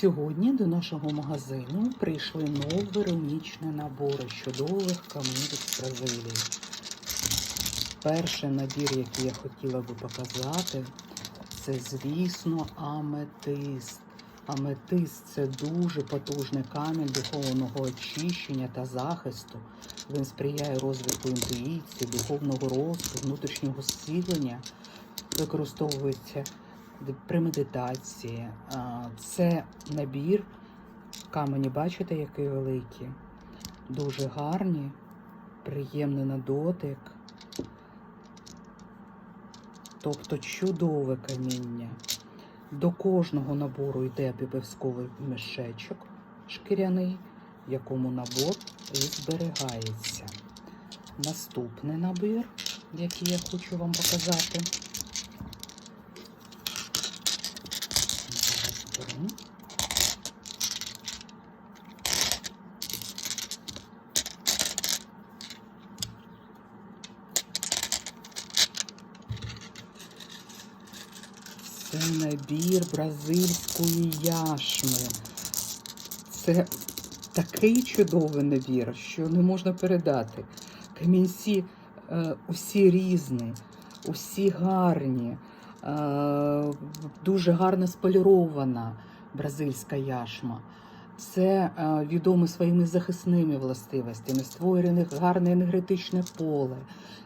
Сьогодні до нашого магазину прийшли нові рунічні набори чудових камінь з Бразилії. Перший набір, який я хотіла би показати, це, звісно, аметист. Аметист це дуже потужний камінь духовного очищення та захисту. Він сприяє розвитку інтуїції, духовного росту, внутрішнього зцілення, використовується при медитації. Це набір камені, бачите, який великий, дуже гарні, приємний на дотик. Тобто чудове каміння. До кожного набору йде піпевськовий мішечок шкіряний, в якому набор і зберігається. Наступний набір, який я хочу вам показати. Це набір бразильської яшми. Це такий чудовий набір, що не можна передати. Камінці е, усі різні, усі гарні, е, дуже гарно сполірована бразильська яшма. Це е, відомо своїми захисними властивостями, створює гарне енергетичне поле,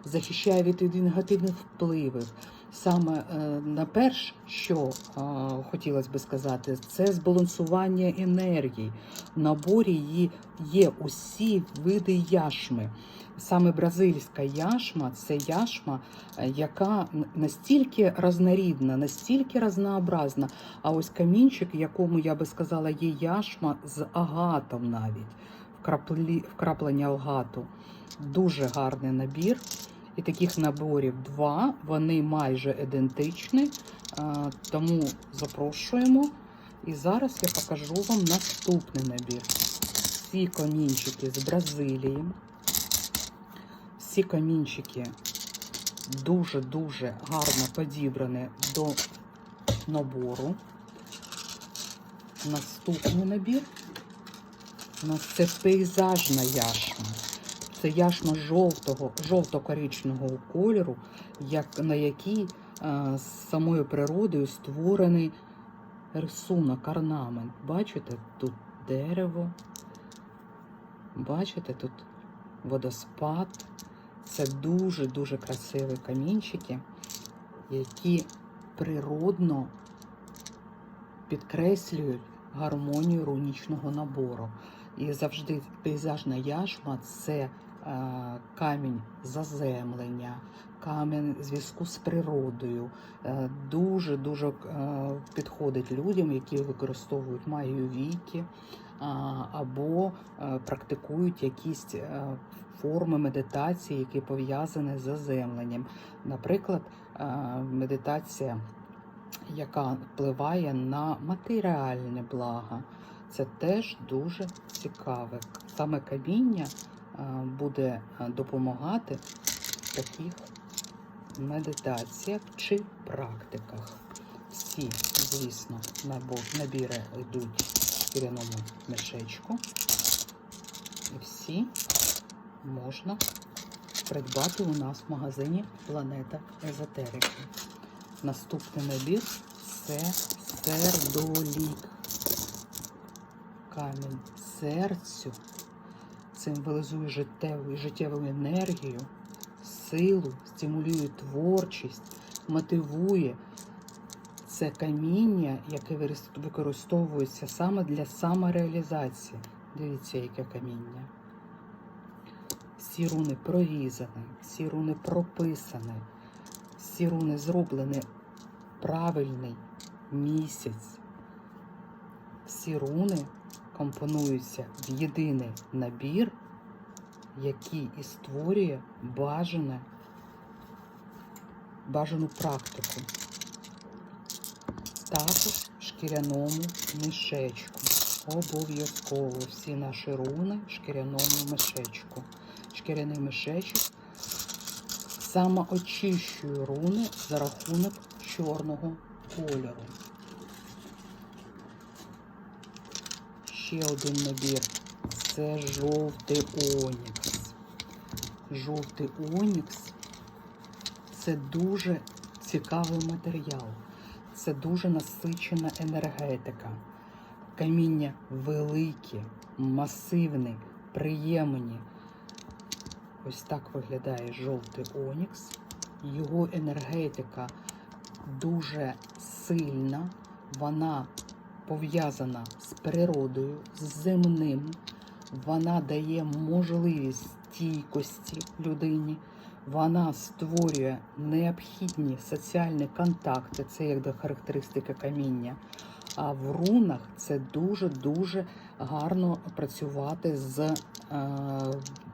захищає від негативних впливів. Саме е, на перш, що е, хотілося би сказати, це збалансування енергії. В наборі її є усі види яшми. Саме бразильська яшма це яшма, е, яка настільки разнорідна, настільки разнообразна. А ось камінчик, якому я би сказала, є яшма з агатом навіть, вкраплі, вкраплення агату. Дуже гарний набір. І таких наборів два, вони майже ідентичні, тому запрошуємо. І зараз я покажу вам наступний набір. Всі камінчики з Бразилії. Всі камінчики дуже-дуже гарно підібрані до набору. Наступний набір. У нас це пейзажна яшма. Це яшма жовтого, жовто-коричневого кольору, як, на якій е, з самою природою створений рисунок, орнамент. Бачите, тут дерево, бачите, тут водоспад. Це дуже-дуже красиві камінчики, які природно підкреслюють гармонію рунічного набору. І завжди пейзажна яшма це камінь заземлення, камінь зв'язку з природою. Е, Дуже дуже підходить людям, які використовують магію віки або е, практикують якісь е, форми медитації, які пов'язані з заземленням. Наприклад, е, медитація, яка впливає на матеріальне благо. Це теж дуже цікаве. Саме каміння е, буде е, допомагати в таких медитаціях чи практиках. Всі, звісно, набіри йдуть в шкіряному мішечку. І всі можна придбати у нас в магазині Планета Езотерики. Наступний набір це сердолік камінь серцю символізує життєву, життєву енергію, силу, стимулює творчість, мотивує. Це каміння, яке використовується саме для самореалізації. Дивіться, яке каміння. Всі руни прорізані, всі руни прописані, всі руни зроблені правильний місяць. Всі руни компонуються в єдиний набір, який і створює бажане, бажану практику. Також шкіряному мішечку. Обов'язково всі наші руни в шкіряному мішечку. Шкіряний мішечок самоочищує руни за рахунок чорного кольору. Ще один набір. Це жовтий онікс. Жовтий онікс це дуже цікавий матеріал. Це дуже насичена енергетика. Каміння великі, масивні, приємні. Ось так виглядає жовтий онікс. Його енергетика дуже сильна, вона пов'язана з природою, з земним. Вона дає можливість стійкості людині. Вона створює необхідні соціальні контакти, це як до характеристики каміння. А в рунах це дуже-дуже гарно працювати з, е,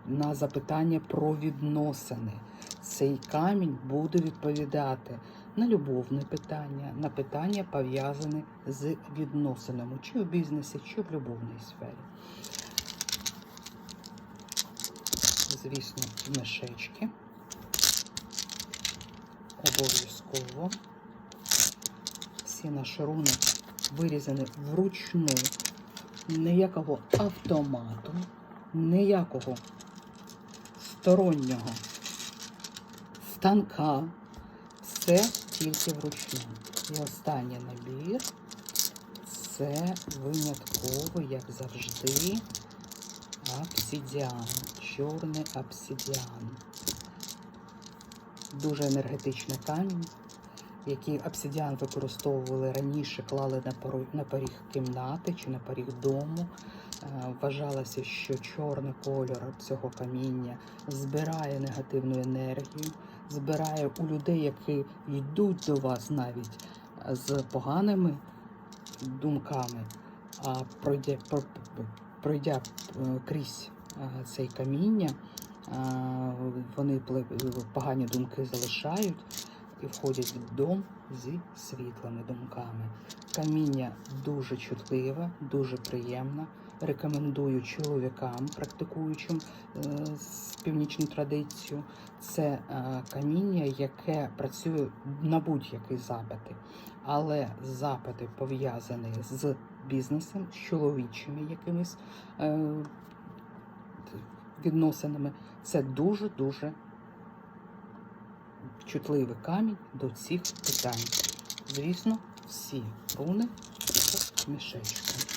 на запитання про відносини. Цей камінь буде відповідати на любовне питання, на питання пов'язані з відносинами, чи в бізнесі, чи в любовній сфері. Звісно, мішечки. Обов'язково. Всі наші руни вирізані вручну, ніякого автомату, ніякого стороннього станка. Все тільки вручну. І останній набір це винятково, як завжди, обсидіан. Чорний обсидіан. Дуже енергетичний камінь, який обсидіан використовували раніше, клали на поріг кімнати чи на поріг дому. Е, Вважалося, що чорний кольор цього каміння збирає негативну енергію, збирає у людей, які йдуть до вас навіть з поганими думками, а пройдя, про- пройдя е, крізь е, цей каміння, вони погані думки залишають і входять в дом зі світлими думками. Каміння дуже чутливе, дуже приємне. Рекомендую чоловікам, практикуючим е, з північну традицію. Це е, каміння, яке працює на будь-які запити, але запити пов'язані з бізнесом, з чоловічими якимись е, відносинами. Це дуже дуже чутливий камінь до цих питань. Звісно, всі руни в мішечку.